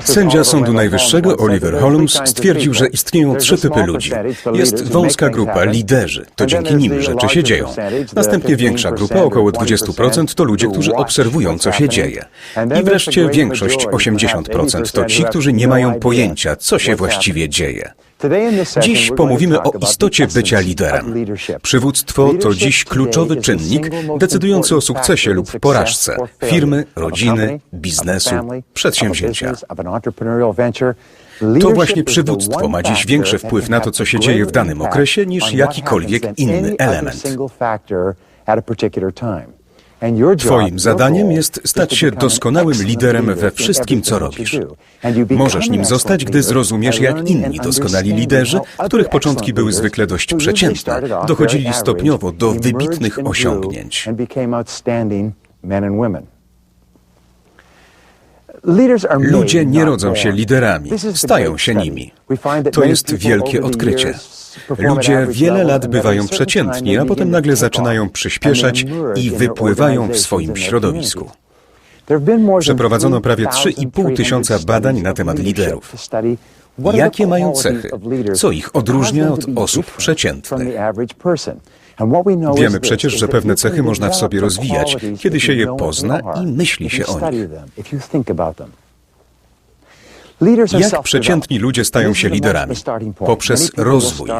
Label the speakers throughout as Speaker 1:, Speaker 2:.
Speaker 1: Sędzia Sądu Najwyższego Oliver Holmes stwierdził, że istnieją trzy typy ludzi. Jest wąska grupa, liderzy, to dzięki nim rzeczy się dzieją. Następnie większa grupa, około 20%, to ludzie, którzy obserwują, co się dzieje. I wreszcie większość, 80%, to ci, którzy nie mają pojęcia, co się właściwie dzieje. Dziś pomówimy o istocie bycia liderem. Przywództwo to dziś kluczowy czynnik decydujący o sukcesie lub porażce firmy, rodziny, biznesu, przedsięwzięcia. To właśnie przywództwo ma dziś większy wpływ na to, co się dzieje w danym okresie, niż jakikolwiek inny element. Twoim zadaniem jest stać się doskonałym liderem we wszystkim, co robisz. Możesz nim zostać, gdy zrozumiesz, jak inni doskonali liderzy, których początki były zwykle dość przeciętne, dochodzili stopniowo do wybitnych osiągnięć. Ludzie nie rodzą się liderami, stają się nimi. To jest wielkie odkrycie. Ludzie wiele lat bywają przeciętni, a potem nagle zaczynają przyspieszać i wypływają w swoim środowisku. Przeprowadzono prawie 3,5 tysiąca badań na temat liderów. Jakie mają cechy? Co ich odróżnia od osób przeciętnych? Wiemy przecież, że pewne cechy można w sobie rozwijać, kiedy się je pozna i myśli się o nich. Jak przeciętni ludzie stają się liderami? Poprzez rozwój.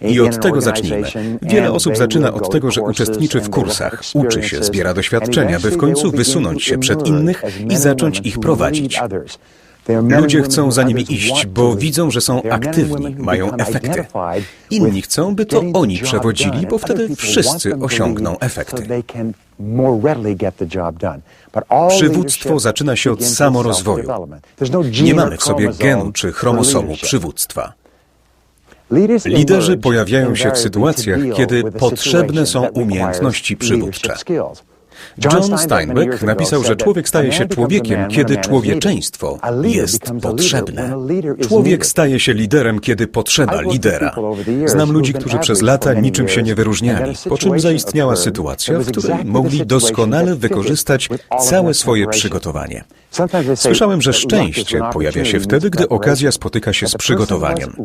Speaker 1: I od tego zacznijmy. Wiele osób zaczyna od tego, że uczestniczy w kursach, uczy się, zbiera doświadczenia, by w końcu wysunąć się przed innych i zacząć ich prowadzić. Ludzie chcą za nimi iść, bo widzą, że są aktywni, mają efekty. Inni chcą, by to oni przewodzili, bo wtedy wszyscy osiągną efekty. Przywództwo zaczyna się od samorozwoju. Nie mamy w sobie genu czy chromosomu przywództwa. Liderzy pojawiają się w sytuacjach, kiedy potrzebne są umiejętności przywódcze. John Steinbeck napisał, że człowiek staje się człowiekiem, kiedy człowieczeństwo jest potrzebne. Człowiek staje się liderem, kiedy potrzeba lidera. Znam ludzi, którzy przez lata niczym się nie wyróżniali, po czym zaistniała sytuacja, w której mogli doskonale wykorzystać całe swoje przygotowanie. Słyszałem, że szczęście pojawia się wtedy, gdy okazja spotyka się z przygotowaniem.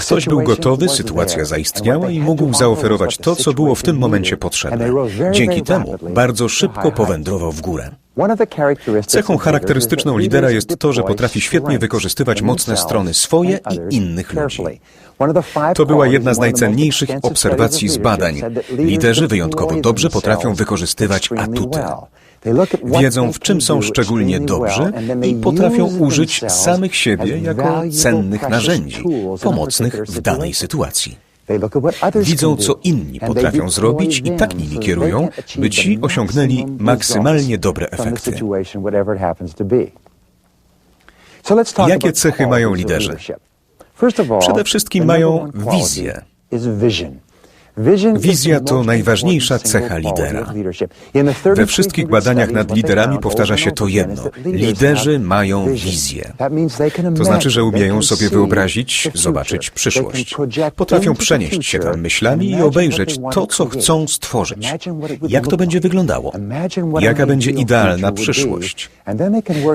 Speaker 1: Ktoś był gotowy, sytuacja zaistniała i mógł zaoferować to, co było w tym momencie potrzebne. Dzięki temu bardzo szybko powędrował w górę. Cechą charakterystyczną lidera jest to, że potrafi świetnie wykorzystywać mocne strony swoje i innych ludzi. To była jedna z najcenniejszych obserwacji z badań. Liderzy wyjątkowo dobrze potrafią wykorzystywać atuty. Wiedzą, w czym są szczególnie dobrzy i potrafią użyć samych siebie jako cennych narzędzi, pomocnych w danej sytuacji. Widzą, co inni potrafią zrobić i tak nimi kierują, by ci osiągnęli maksymalnie dobre efekty. Jakie cechy mają liderzy? Przede wszystkim mają wizję. Wizja to najważniejsza cecha lidera. We wszystkich badaniach nad liderami powtarza się to jedno. Liderzy mają wizję. To znaczy, że umieją sobie wyobrazić, zobaczyć przyszłość. Potrafią przenieść się tam myślami i obejrzeć to, co chcą stworzyć. Jak to będzie wyglądało? Jaka będzie idealna przyszłość?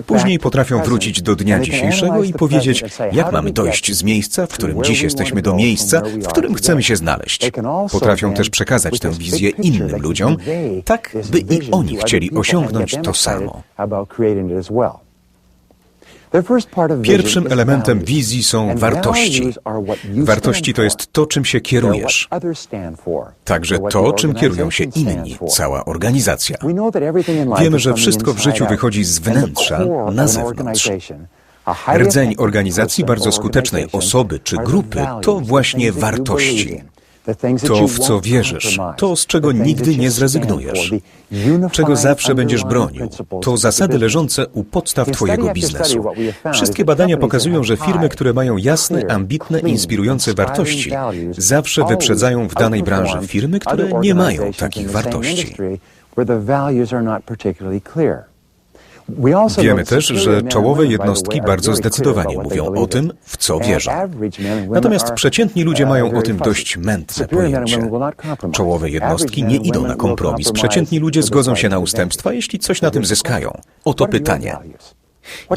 Speaker 1: Później potrafią wrócić do dnia dzisiejszego i powiedzieć, jak mamy dojść z miejsca, w którym dziś jesteśmy, do miejsca, w którym chcemy się znaleźć. Potrafią też przekazać tę wizję innym ludziom, tak by i oni chcieli osiągnąć to samo. Pierwszym elementem wizji są wartości. Wartości to jest to, czym się kierujesz. Także to, czym kierują się inni, cała organizacja. Wiemy, że wszystko w życiu wychodzi z wnętrza na zewnątrz. Rdzeń organizacji bardzo skutecznej osoby czy grupy to właśnie wartości. To, w co wierzysz, to, z czego nigdy nie zrezygnujesz, czego zawsze będziesz bronił, to zasady leżące u podstaw Twojego biznesu. Wszystkie badania pokazują, że firmy, które mają jasne, ambitne, inspirujące wartości, zawsze wyprzedzają w danej branży firmy, które nie mają takich wartości. Wiemy też, że czołowe jednostki bardzo zdecydowanie mówią o tym, w co wierzą. Natomiast przeciętni ludzie mają o tym dość mętne pojęcie. Czołowe jednostki nie idą na kompromis. Przeciętni ludzie zgodzą się na ustępstwa, jeśli coś na tym zyskają. Oto pytanie.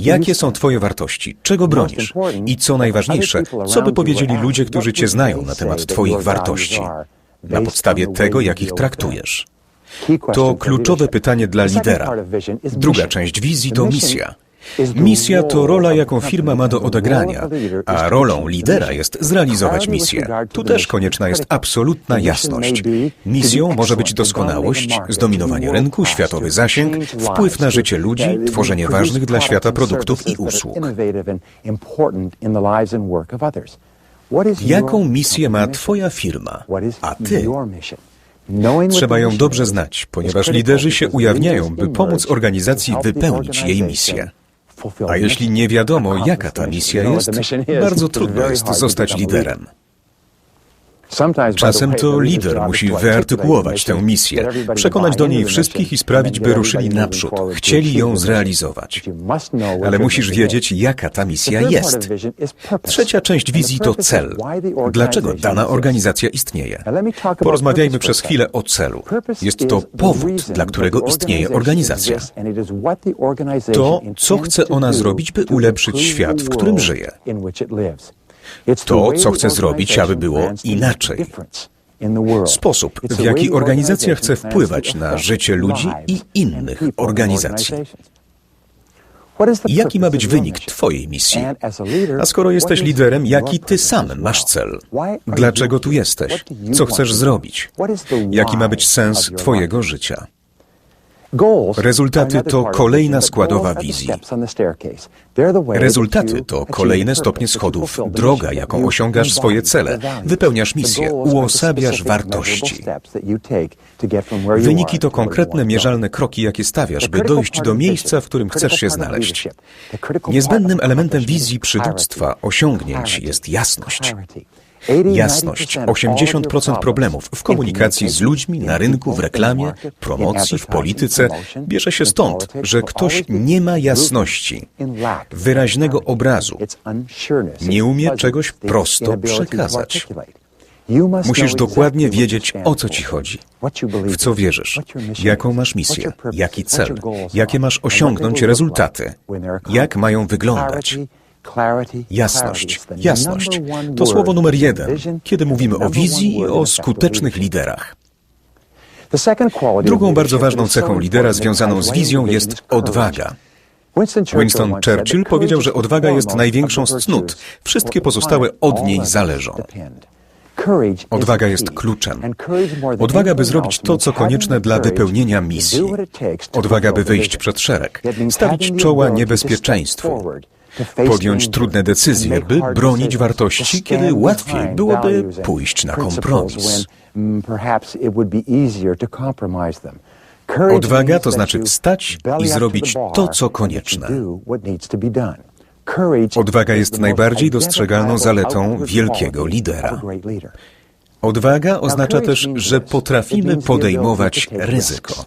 Speaker 1: Jakie są Twoje wartości? Czego bronisz? I co najważniejsze, co by powiedzieli ludzie, którzy Cię znają na temat Twoich wartości? Na podstawie tego, jak ich traktujesz. To kluczowe pytanie dla lidera. Druga część wizji to misja. Misja to rola, jaką firma ma do odegrania, a rolą lidera jest zrealizować misję. Tu też konieczna jest absolutna jasność. Misją może być doskonałość, zdominowanie rynku, światowy zasięg, wpływ na życie ludzi, tworzenie ważnych dla świata produktów i usług. Jaką misję ma Twoja firma, a Ty? Trzeba ją dobrze znać, ponieważ liderzy się ujawniają, by pomóc organizacji wypełnić jej misję. A jeśli nie wiadomo, jaka ta misja jest, bardzo trudno jest zostać liderem. Czasem to lider musi wyartykułować tę misję, przekonać do niej wszystkich i sprawić, by ruszyli naprzód, chcieli ją zrealizować. Ale musisz wiedzieć, jaka ta misja jest. Trzecia część wizji to cel. Dlaczego dana organizacja istnieje? Porozmawiajmy przez chwilę o celu. Jest to powód, dla którego istnieje organizacja. To, co chce ona zrobić, by ulepszyć świat, w którym żyje to, co chce zrobić, aby było inaczej. Sposób, w jaki organizacja chce wpływać na życie ludzi i innych organizacji. Jaki ma być wynik Twojej misji? A skoro jesteś liderem, jaki Ty sam masz cel? Dlaczego tu jesteś? Co chcesz zrobić? Jaki ma być sens Twojego życia? Rezultaty to kolejna składowa wizji. Rezultaty to kolejne stopnie schodów, droga, jaką osiągasz swoje cele, wypełniasz misję, uosabiasz wartości. Wyniki to konkretne, mierzalne kroki, jakie stawiasz, by dojść do miejsca, w którym chcesz się znaleźć. Niezbędnym elementem wizji przywództwa osiągnięć jest jasność. Jasność. 80% problemów w komunikacji z ludźmi, na rynku, w reklamie, promocji, w polityce. Bierze się stąd, że ktoś nie ma jasności, wyraźnego obrazu, nie umie czegoś prosto przekazać. Musisz dokładnie wiedzieć, o co ci chodzi, w co wierzysz, jaką masz misję, jaki cel, jakie masz osiągnąć rezultaty, jak mają wyglądać. Jasność, jasność. To słowo numer jeden, kiedy mówimy o wizji i o skutecznych liderach. Drugą bardzo ważną cechą lidera związaną z wizją jest odwaga. Winston Churchill powiedział, że odwaga jest największą z cnót. Wszystkie pozostałe od niej zależą. Odwaga jest kluczem. Odwaga, by zrobić to, co konieczne dla wypełnienia misji. Odwaga, by wyjść przed szereg, stawić czoła niebezpieczeństwu podjąć trudne decyzje, by bronić wartości, kiedy łatwiej byłoby pójść na kompromis. Odwaga to znaczy wstać i zrobić to, co konieczne. Odwaga jest najbardziej dostrzegalną zaletą wielkiego lidera. Odwaga oznacza też, że potrafimy podejmować ryzyko.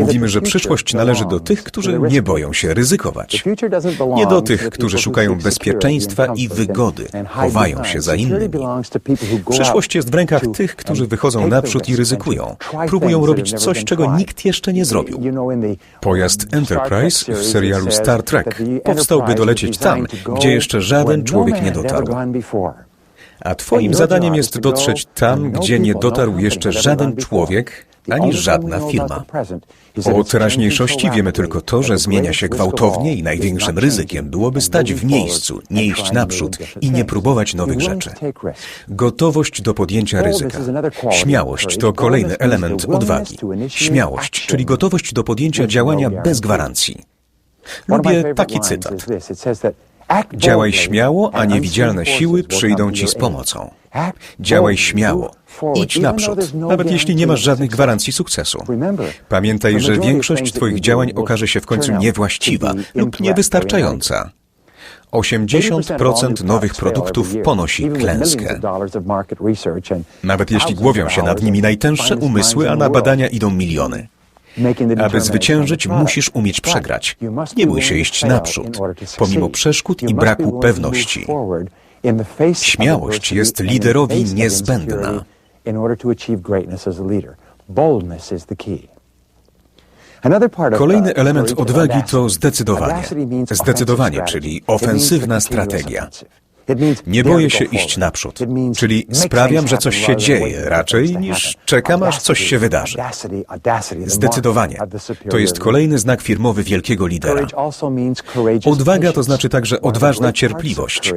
Speaker 1: Mówimy, że przyszłość należy do tych, którzy nie boją się ryzykować. Nie do tych, którzy szukają bezpieczeństwa i wygody, chowają się za innymi. Przyszłość jest w rękach tych, którzy wychodzą naprzód i ryzykują. Próbują robić coś, czego nikt jeszcze nie zrobił. Pojazd Enterprise w serialu Star Trek powstał, by dolecieć tam, gdzie jeszcze żaden człowiek nie dotarł. A Twoim zadaniem jest dotrzeć tam, gdzie nie dotarł jeszcze żaden człowiek, ani żadna firma. O teraźniejszości wiemy tylko to, że zmienia się gwałtownie i największym ryzykiem byłoby stać w miejscu, nie iść naprzód i nie próbować nowych rzeczy. Gotowość do podjęcia ryzyka. Śmiałość to kolejny element odwagi. Śmiałość, czyli gotowość do podjęcia działania bez gwarancji. Lubię taki cytat. Działaj śmiało, a niewidzialne siły przyjdą ci z pomocą. Działaj śmiało. Idź naprzód, nawet jeśli nie masz żadnych gwarancji sukcesu. Pamiętaj, że większość Twoich działań okaże się w końcu niewłaściwa lub niewystarczająca. 80% nowych produktów ponosi klęskę. Nawet jeśli głowią się nad nimi najtęższe umysły, a na badania idą miliony. Aby zwyciężyć, musisz umieć przegrać. Nie bój się iść naprzód, pomimo przeszkód i braku pewności. Śmiałość jest liderowi niezbędna. Kolejny element odwagi to zdecydowanie. Zdecydowanie, czyli ofensywna strategia. Nie boję się iść naprzód, czyli sprawiam, że coś się dzieje, raczej niż czekam, aż coś się wydarzy. Zdecydowanie. To jest kolejny znak firmowy wielkiego lidera. Odwaga to znaczy także odważna cierpliwość.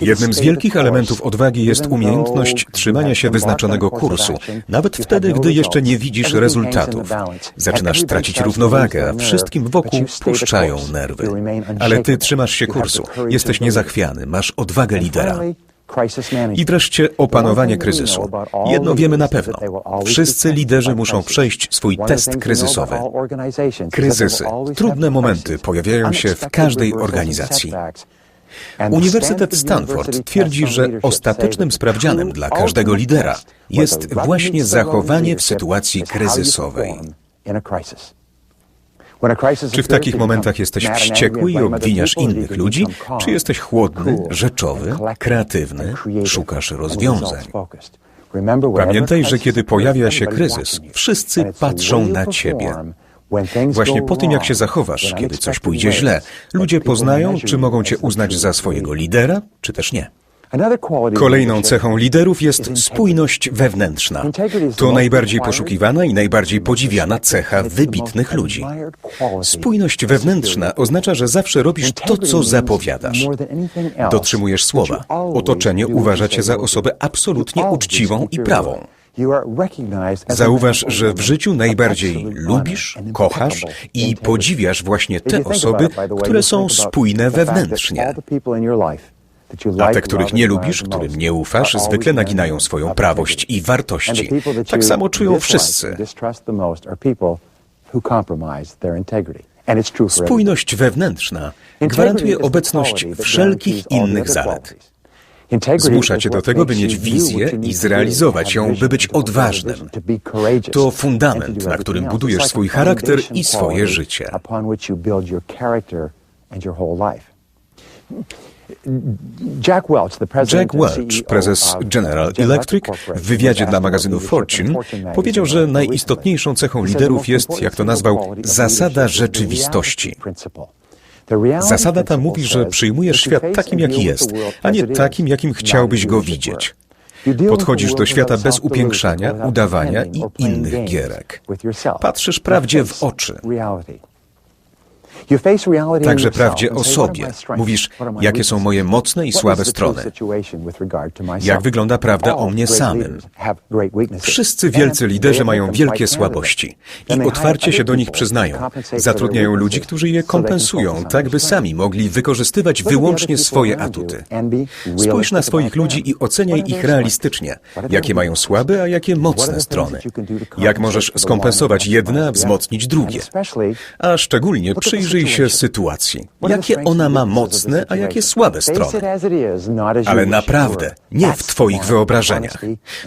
Speaker 1: Jednym z wielkich elementów odwagi jest umiejętność trzymania się wyznaczonego kursu, nawet wtedy, gdy jeszcze nie widzisz rezultatów. Zaczynasz tracić równowagę, a wszystkim wokół puszczają nerwy. Ale ty trzymasz się kursu, jesteś niezachwiany, masz odwagę lidera. I wreszcie opanowanie kryzysu. Jedno wiemy na pewno. Wszyscy liderzy muszą przejść swój test kryzysowy. Kryzysy, trudne momenty pojawiają się w każdej organizacji. Uniwersytet Stanford twierdzi, że ostatecznym sprawdzianem dla każdego lidera jest właśnie zachowanie w sytuacji kryzysowej. Czy w takich momentach jesteś wściekły i obwiniasz innych ludzi, czy jesteś chłodny, rzeczowy, kreatywny, szukasz rozwiązań? Pamiętaj, że kiedy pojawia się kryzys, wszyscy patrzą na ciebie. Właśnie po tym, jak się zachowasz, kiedy coś pójdzie źle, ludzie poznają, czy mogą cię uznać za swojego lidera, czy też nie. Kolejną cechą liderów jest spójność wewnętrzna. To najbardziej poszukiwana i najbardziej podziwiana cecha wybitnych ludzi. Spójność wewnętrzna oznacza, że zawsze robisz to, co zapowiadasz. Dotrzymujesz słowa. Otoczenie uważa cię za osobę absolutnie uczciwą i prawą. Zauważ, że w życiu najbardziej lubisz, kochasz i podziwiasz właśnie te osoby, które są spójne wewnętrznie. A te, których nie lubisz, którym nie ufasz, zwykle naginają swoją prawość i wartości. Tak samo czują wszyscy. Spójność wewnętrzna gwarantuje obecność wszelkich innych zalet. Zmusza cię do tego, by mieć wizję i zrealizować ją, by być odważnym. To fundament, na którym budujesz swój charakter i swoje życie. Jack Welch, prezes General Electric, w wywiadzie dla magazynu Fortune powiedział, że najistotniejszą cechą liderów jest, jak to nazwał, zasada rzeczywistości. Zasada ta mówi, że przyjmujesz świat takim, jaki jest, a nie takim, jakim chciałbyś go widzieć. Podchodzisz do świata bez upiększania, udawania i innych gierek. Patrzysz prawdzie w oczy. Także prawdzie o sobie. Mówisz, jakie są moje mocne i słabe strony. Jak wygląda prawda o mnie samym. Wszyscy wielcy liderzy mają wielkie słabości i otwarcie się do nich przyznają. Zatrudniają ludzi, którzy je kompensują, tak by sami mogli wykorzystywać wyłącznie swoje atuty. Spójrz na swoich ludzi i oceniaj ich realistycznie. Jakie mają słabe, a jakie mocne strony. Jak możesz skompensować jedne, a wzmocnić drugie. A szczególnie przyjrzyj Przyjrzyj się sytuacji. Jakie ona ma mocne, a jakie słabe strony. Ale naprawdę, nie w Twoich wyobrażeniach.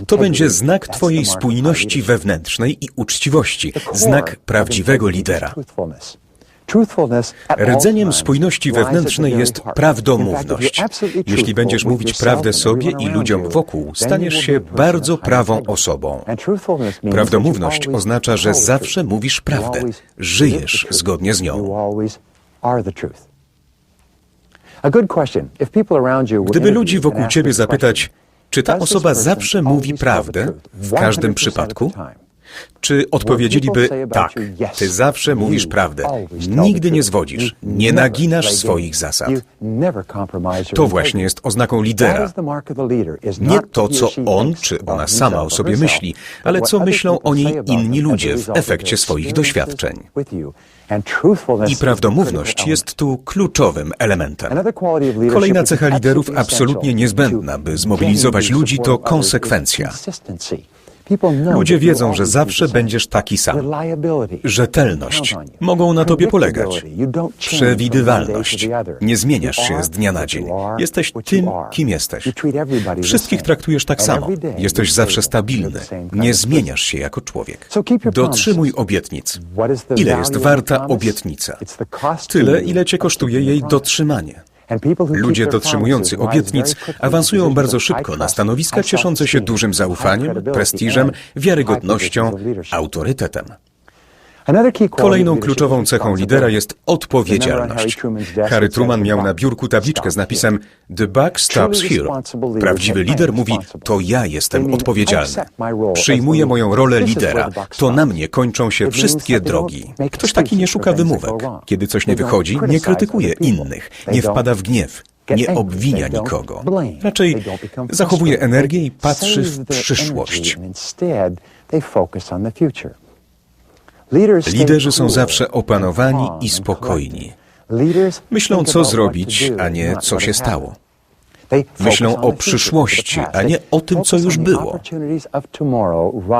Speaker 1: To będzie znak Twojej spójności wewnętrznej i uczciwości, znak prawdziwego lidera. Rdzeniem spójności wewnętrznej jest prawdomówność. Jeśli będziesz mówić prawdę sobie i ludziom wokół, staniesz się bardzo prawą osobą. Prawdomówność oznacza, że zawsze mówisz prawdę, żyjesz zgodnie z nią. Gdyby ludzi wokół ciebie zapytać, czy ta osoba zawsze mówi prawdę w każdym przypadku? Czy odpowiedzieliby tak, ty zawsze mówisz prawdę, nigdy nie zwodzisz, nie naginasz swoich zasad. To właśnie jest oznaką lidera. Nie to, co on czy ona sama o sobie myśli, ale co myślą o niej inni ludzie w efekcie swoich doświadczeń. I prawdomówność jest tu kluczowym elementem. Kolejna cecha liderów absolutnie niezbędna, by zmobilizować ludzi, to konsekwencja. Ludzie wiedzą, że zawsze będziesz taki sam. Rzetelność. Mogą na tobie polegać. Przewidywalność. Nie zmieniasz się z dnia na dzień. Jesteś tym, kim jesteś. Wszystkich traktujesz tak samo. Jesteś zawsze stabilny. Nie zmieniasz się jako człowiek. Dotrzymuj obietnic. Ile jest warta obietnica? Tyle, ile cię kosztuje jej dotrzymanie. Ludzie dotrzymujący obietnic awansują bardzo szybko na stanowiska cieszące się dużym zaufaniem, prestiżem, wiarygodnością, autorytetem. Kolejną kluczową cechą lidera jest odpowiedzialność. Harry Truman miał na biurku tabliczkę z napisem The buck stops here. Prawdziwy lider mówi, to ja jestem odpowiedzialny. Przyjmuję moją rolę lidera. To na mnie kończą się wszystkie drogi. Ktoś taki nie szuka wymówek. Kiedy coś nie wychodzi, nie krytykuje innych, nie wpada w gniew. Nie obwinia nikogo. Raczej zachowuje energię i patrzy w przyszłość. Liderzy są zawsze opanowani i spokojni. Myślą, co zrobić, a nie co się stało. Myślą o przyszłości, a nie o tym, co już było.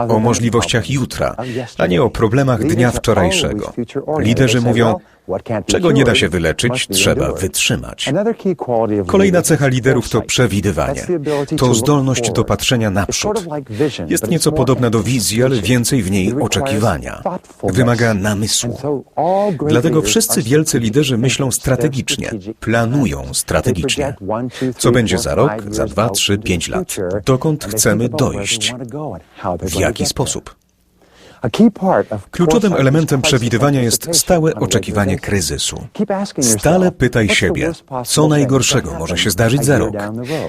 Speaker 1: O możliwościach jutra, a nie o problemach dnia wczorajszego. Liderzy mówią, czego nie da się wyleczyć, trzeba wytrzymać. Kolejna cecha liderów to przewidywanie. To zdolność do patrzenia naprzód. Jest nieco podobna do wizji, ale więcej w niej oczekiwania. Wymaga namysłu. Dlatego wszyscy wielcy liderzy myślą strategicznie, planują strategicznie. Co będzie za rok, za dwa, trzy, pięć lat? Dokąd chcemy dojść? W jaki sposób? Kluczowym elementem przewidywania jest stałe oczekiwanie kryzysu. Stale pytaj siebie, co najgorszego może się zdarzyć za rok,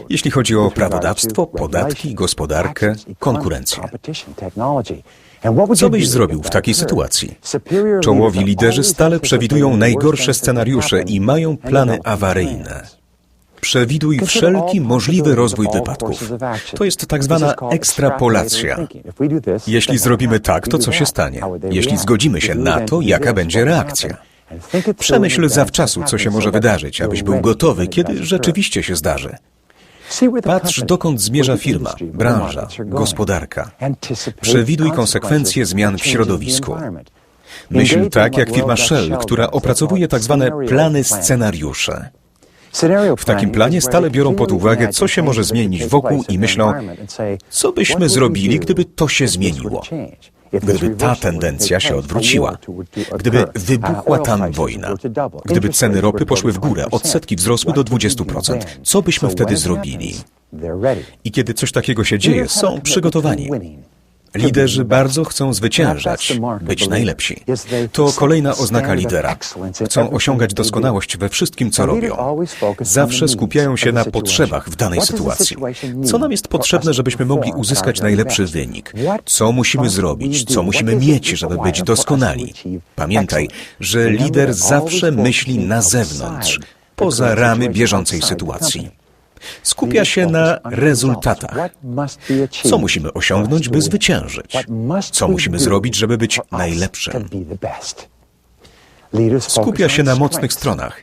Speaker 1: jeśli chodzi o prawodawstwo, podatki, gospodarkę, konkurencję. Co byś zrobił w takiej sytuacji? Czołowi liderzy stale przewidują najgorsze scenariusze i mają plany awaryjne. Przewiduj wszelki możliwy rozwój wypadków. To jest tak zwana ekstrapolacja. Jeśli zrobimy tak, to co się stanie? Jeśli zgodzimy się na to, jaka będzie reakcja? Przemyśl zawczasu, co się może wydarzyć, abyś był gotowy, kiedy rzeczywiście się zdarzy. Patrz, dokąd zmierza firma, branża, gospodarka. Przewiduj konsekwencje zmian w środowisku. Myśl tak jak firma Shell, która opracowuje tak zwane plany scenariusze. W takim planie stale biorą pod uwagę, co się może zmienić wokół i myślą, co byśmy zrobili, gdyby to się zmieniło. Gdyby ta tendencja się odwróciła, gdyby wybuchła tam wojna, gdyby ceny ropy poszły w górę, odsetki wzrosły do 20%, co byśmy wtedy zrobili? I kiedy coś takiego się dzieje, są przygotowani. Liderzy bardzo chcą zwyciężać, być najlepsi. To kolejna oznaka lidera. Chcą osiągać doskonałość we wszystkim, co robią. Zawsze skupiają się na potrzebach w danej sytuacji. Co nam jest potrzebne, żebyśmy mogli uzyskać najlepszy wynik? Co musimy zrobić? Co musimy mieć, żeby być doskonali? Pamiętaj, że lider zawsze myśli na zewnątrz, poza ramy bieżącej sytuacji. Skupia się na rezultatach. Co musimy osiągnąć, by zwyciężyć? Co musimy zrobić, żeby być najlepszym? Skupia się na mocnych stronach,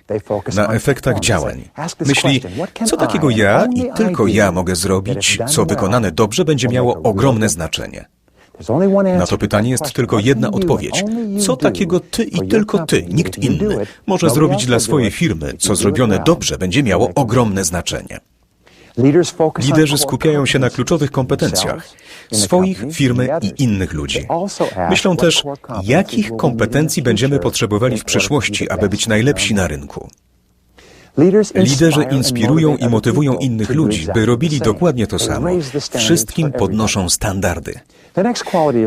Speaker 1: na efektach działań. Myśli, co takiego ja i tylko ja mogę zrobić, co wykonane dobrze będzie miało ogromne znaczenie. Na to pytanie jest tylko jedna odpowiedź. Co takiego ty i tylko ty, nikt inny, może zrobić dla swojej firmy, co zrobione dobrze będzie miało ogromne znaczenie? Liderzy skupiają się na kluczowych kompetencjach swoich, firmy i innych ludzi. Myślą też, jakich kompetencji będziemy potrzebowali w przyszłości, aby być najlepsi na rynku. Liderzy inspirują i motywują innych ludzi, by robili dokładnie to samo. Wszystkim podnoszą standardy.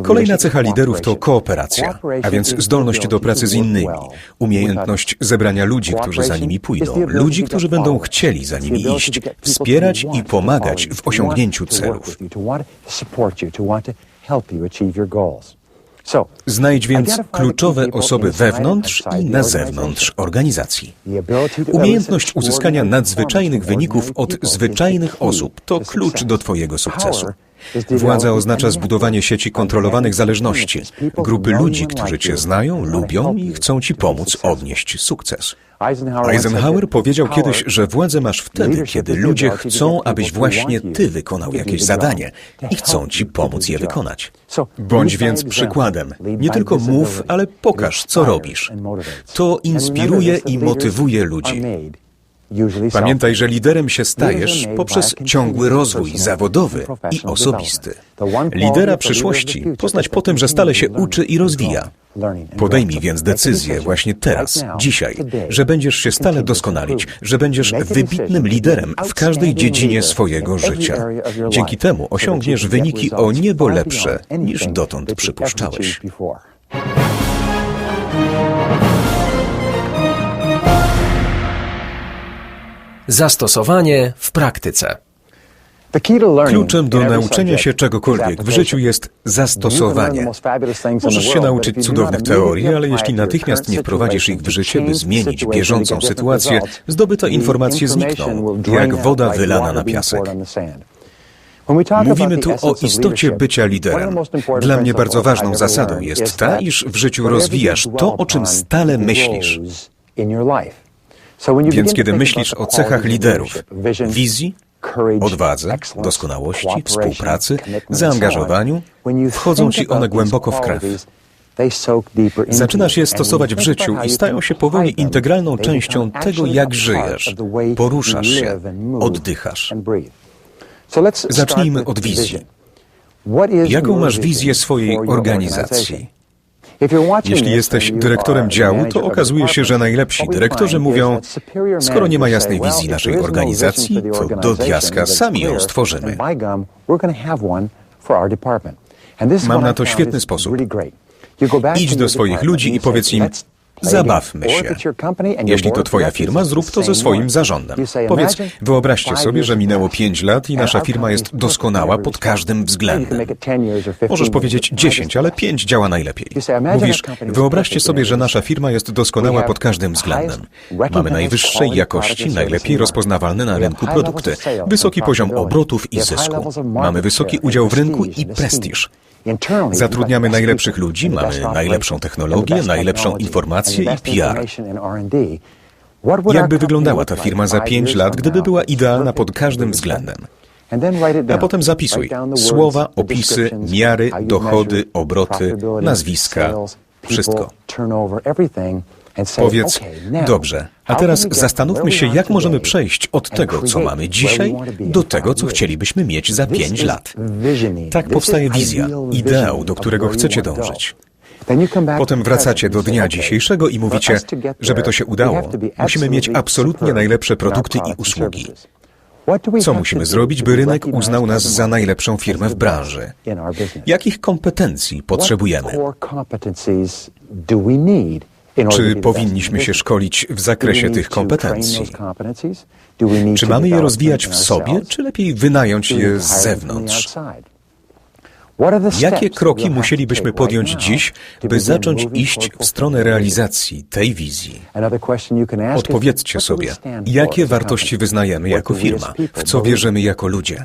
Speaker 1: Kolejna cecha liderów to kooperacja, a więc zdolność do pracy z innymi, umiejętność zebrania ludzi, którzy za nimi pójdą, ludzi, którzy będą chcieli za nimi iść, wspierać i pomagać w osiągnięciu celów. Znajdź więc kluczowe osoby wewnątrz i na zewnątrz organizacji. Umiejętność uzyskania nadzwyczajnych wyników od zwyczajnych osób. To klucz do Twojego sukcesu. Władza oznacza zbudowanie sieci kontrolowanych zależności, grupy ludzi, którzy Cię znają, lubią i chcą Ci pomóc odnieść sukces. Eisenhower powiedział kiedyś, że władzę masz wtedy, kiedy ludzie chcą, abyś właśnie Ty wykonał jakieś zadanie i chcą Ci pomóc je wykonać. Bądź więc przykładem. Nie tylko mów, ale pokaż, co robisz. To inspiruje i motywuje ludzi. Pamiętaj, że liderem się stajesz poprzez ciągły rozwój zawodowy i osobisty. Lidera przyszłości poznać po tym, że stale się uczy i rozwija. Podejmij więc decyzję właśnie teraz, dzisiaj, że będziesz się stale doskonalić, że będziesz wybitnym liderem w każdej dziedzinie swojego życia. Dzięki temu osiągniesz wyniki o niebo lepsze niż dotąd przypuszczałeś.
Speaker 2: Zastosowanie w praktyce.
Speaker 1: Kluczem do nauczenia się czegokolwiek w życiu jest zastosowanie. Możesz się nauczyć cudownych teorii, ale jeśli natychmiast nie wprowadzisz ich w życie, by zmienić bieżącą sytuację, zdobyte informacje znikną, jak woda wylana na piasek. Mówimy tu o istocie bycia liderem. Dla mnie bardzo ważną zasadą jest ta, iż w życiu rozwijasz to, o czym stale myślisz. Więc kiedy myślisz o cechach liderów, wizji, odwadze, doskonałości, współpracy, zaangażowaniu, wchodzą ci one głęboko w krew. Zaczynasz je stosować w życiu i stają się powoli integralną częścią tego, jak żyjesz, poruszasz się, oddychasz. Zacznijmy od wizji. Jaką masz wizję swojej organizacji? Jeśli jesteś dyrektorem działu, to okazuje się, że najlepsi dyrektorzy mówią, skoro nie ma jasnej wizji naszej organizacji, to do diaska sami ją stworzymy. Mam na to świetny sposób. Idź do swoich ludzi i powiedz im, Zabawmy się. Jeśli to Twoja firma, zrób to ze swoim zarządem. Powiedz, wyobraźcie sobie, że minęło pięć lat i nasza firma jest doskonała pod każdym względem. Możesz powiedzieć dziesięć, ale pięć działa najlepiej. Mówisz, wyobraźcie sobie, że nasza firma jest doskonała pod każdym względem. Mamy najwyższej jakości, najlepiej rozpoznawalne na rynku produkty, wysoki poziom obrotów i zysku. Mamy wysoki udział w rynku i prestiż. Zatrudniamy najlepszych ludzi, mamy najlepszą technologię, najlepszą informację i PR. Jakby wyglądała ta firma za pięć lat, gdyby była idealna pod każdym względem? A potem zapisuj słowa, opisy, miary, dochody, obroty, nazwiska, wszystko. Powiedz, dobrze, a teraz zastanówmy się, jak możemy przejść od tego, co mamy dzisiaj, do tego, co chcielibyśmy mieć za pięć lat. Tak powstaje wizja, ideał, do którego chcecie dążyć. Potem wracacie do dnia dzisiejszego i mówicie, żeby to się udało, musimy mieć absolutnie najlepsze produkty i usługi. Co musimy zrobić, by rynek uznał nas za najlepszą firmę w branży? Jakich kompetencji potrzebujemy? Czy powinniśmy się szkolić w zakresie tych kompetencji? Czy mamy je rozwijać w sobie, czy lepiej wynająć je z zewnątrz? Jakie kroki musielibyśmy podjąć dziś, by zacząć iść w stronę realizacji tej wizji? Odpowiedzcie sobie, jakie wartości wyznajemy jako firma, w co wierzymy jako ludzie.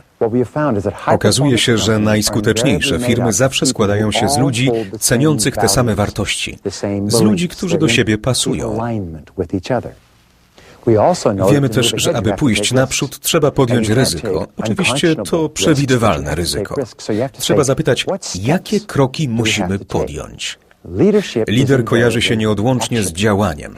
Speaker 1: Okazuje się, że najskuteczniejsze firmy zawsze składają się z ludzi ceniących te same wartości, z ludzi, którzy do siebie pasują. Wiemy też, że aby pójść naprzód, trzeba podjąć ryzyko. Oczywiście to przewidywalne ryzyko. Trzeba zapytać, jakie kroki musimy podjąć. Lider kojarzy się nieodłącznie z działaniem.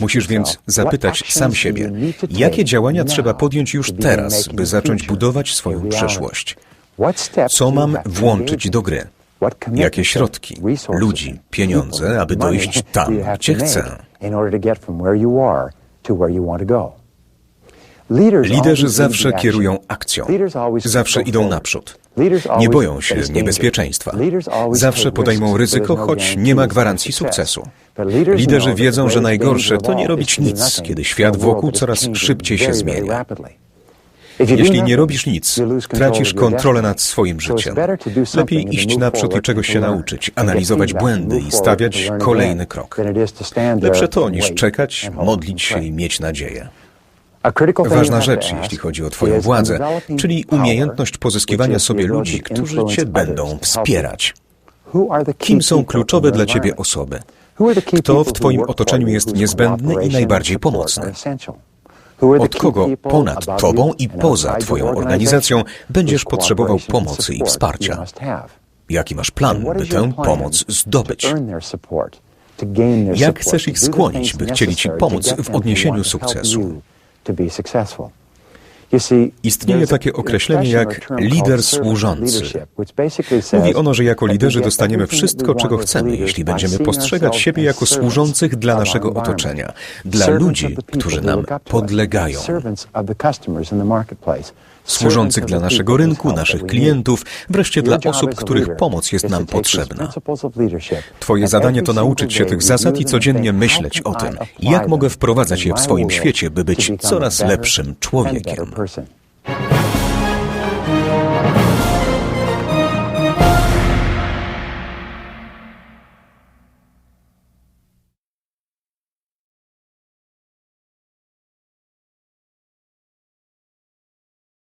Speaker 1: Musisz więc zapytać sam siebie, jakie działania trzeba podjąć już teraz, by zacząć budować swoją przyszłość. Co mam włączyć do gry? Jakie środki, ludzi, pieniądze, aby dojść tam, gdzie chcę? Liderzy zawsze kierują akcją, zawsze idą naprzód. Nie boją się niebezpieczeństwa. Zawsze podejmą ryzyko, choć nie ma gwarancji sukcesu. Liderzy wiedzą, że najgorsze to nie robić nic, kiedy świat wokół coraz szybciej się zmienia. Jeśli nie robisz nic, tracisz kontrolę nad swoim życiem. Lepiej iść naprzód i czegoś się nauczyć, analizować błędy i stawiać kolejny krok. Lepsze to niż czekać, modlić się i mieć nadzieję. Ważna rzecz, jeśli chodzi o Twoją władzę, czyli umiejętność pozyskiwania sobie ludzi, którzy Cię będą wspierać. Kim są kluczowe dla Ciebie osoby? Kto w Twoim otoczeniu jest niezbędny i najbardziej pomocny? Od kogo ponad Tobą i poza Twoją organizacją będziesz potrzebował pomocy i wsparcia? Jaki masz plan, by tę pomoc zdobyć? Jak chcesz ich skłonić, by chcieli Ci pomóc w odniesieniu sukcesu? Istnieje takie określenie jak lider służący. Mówi ono, że jako liderzy dostaniemy wszystko, czego chcemy, jeśli będziemy postrzegać siebie jako służących dla naszego otoczenia, dla ludzi, którzy nam podlegają. Służących dla naszego rynku, naszych klientów, wreszcie dla osób, których pomoc jest nam potrzebna. Twoje zadanie to nauczyć się tych zasad i codziennie myśleć o tym, jak mogę wprowadzać je w swoim świecie, by być coraz lepszym człowiekiem.